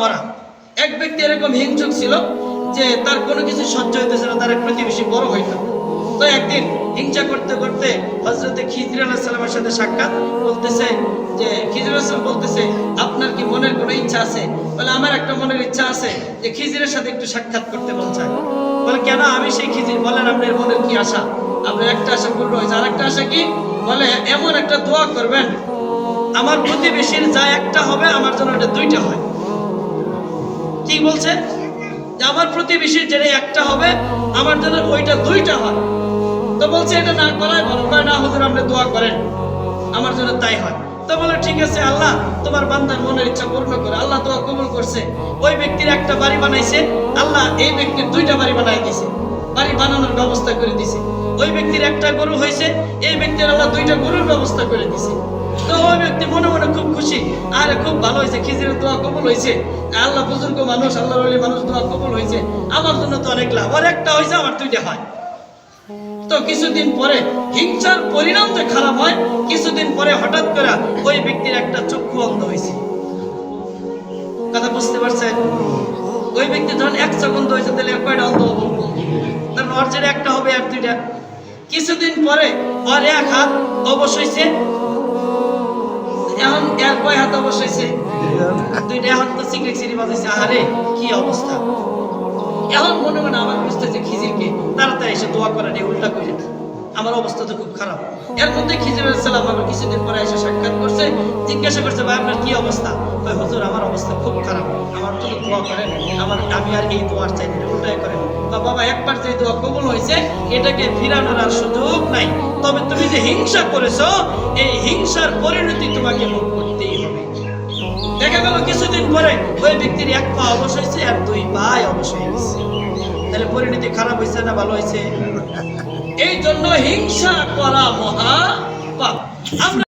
মরা এক ব্যক্তি এরকম হিংসুক ছিল যে তার কোনো কিছু সহ্য হইতেছে না, তার এক প্রতিবেশী বড় হইত। তো একদিন হিংসা করতে করতে হজরতে খিজর আলাহ সালামের সাথে সাক্ষাৎ বলতেছে যে খিজর সালাম বলতেছে, আপনার কি মনের কোনো ইচ্ছা আছে? বলে, আমার একটা মনের ইচ্ছা আছে যে খিজিরের সাথে একটু সাক্ষাৎ করতে মন চায়। বলে, কেন? আমি সেই খিজির বলেন, আপনার মনের কি আশা? আপনার একটা আশা পূর্ণ হয়েছে। আর একটা আশা কি? বলে, এমন একটা দোয়া করবেন, আমার প্রতিবেশীর যা একটা হবে, আমার জন্য এটা দুইটা হয়। কি বলছে? আমার প্রতিবেশীর যেটা একটা হবে, আমার জন্য ওইটা দুইটা হয়। তো বলছে, এটা না করায় ভালো। না, হুজুর, আপনি দোয়া করেন। আমার জন্য তাই হয়। তো বলে, ঠিক আছে, আল্লাহ, তোমার বান্দার মনের ইচ্ছা পূর্ণ করে, আল্লাহ দোয়া কবুল করছে। ওই ব্যক্তির একটা বাড়ি বানাইছে, আল্লাহ এই ব্যক্তির দুইটা বাড়ি বানাই দিছে। বাড়ি বানানোর ব্যবস্থা করে দিছে। ওই ব্যক্তির একটা গরু হয়েছে, এই ব্যক্তির আল্লাহ দুইটা গরুর ব্যবস্থা করে দিছে। তো ওই ব্যক্তি মনে মনে খুব খুশি। আরে খুব ভালো হয়েছে কবুল হয়েছে। আল্লাহ বুজুর্গ মানুষ, আল্লাহ মানুষ কবুল হয়েছে। আমার জন্য তো অনেক লাভ, আর একটা হয়েছে আমার হয়। কিছুদিন পরে হিংসার পরিণাম চক্ষু অন্ধ হয়েছে। কথা বুঝতে পারছেন? ওই ব্যক্তি হয়েছে, তাহলে অন্ধ একটা হবে আর কিছুদিন পরে এক হাত অবশ হয়েছে এখন এর কয় হাত অবশ্যই দুইটা এখন তো সিগরেট সিরি বাজাইছে আরে কি অবস্থা? এখন মনে মনে আমার বুঝতেছে খিজিরকে তাড়াতাড়ি এসে দোয়া করে নেই উল্টা করে আমার অবস্থা তো খুব খারাপ। এর মধ্যে খিজির সালাম আমার কিছুদিন পরে এসে সাক্ষাৎ করছে, জিজ্ঞাসা করছে, ভাই, আপনার কি অবস্থা? ভাই হুজুর, আমার অবস্থা খুব খারাপ। আমার জন্য দোয়া করেন, আমার আমি আর এই দোয়ার চাই উল্টাই করেন। বাবা, একবার যে দোয়া কবুল হয়েছে, এটাকে ফিরানোর আর সুযোগ নাই। তবে তুমি যে হিংসা করেছ, এই হিংসার পরিণতি তোমাকে ভোগ করতেই হবে। দেখা গেল কিছুদিন পরে ওই ব্যক্তির এক পা অবশ হয়েছে, আর দুই পাই অবশ হয়ে গেছে। তাহলে পরিণতি খারাপ হয়েছে না ভালো হয়েছে? এই জন্য হিংসা করা মহা পাপ। আমরা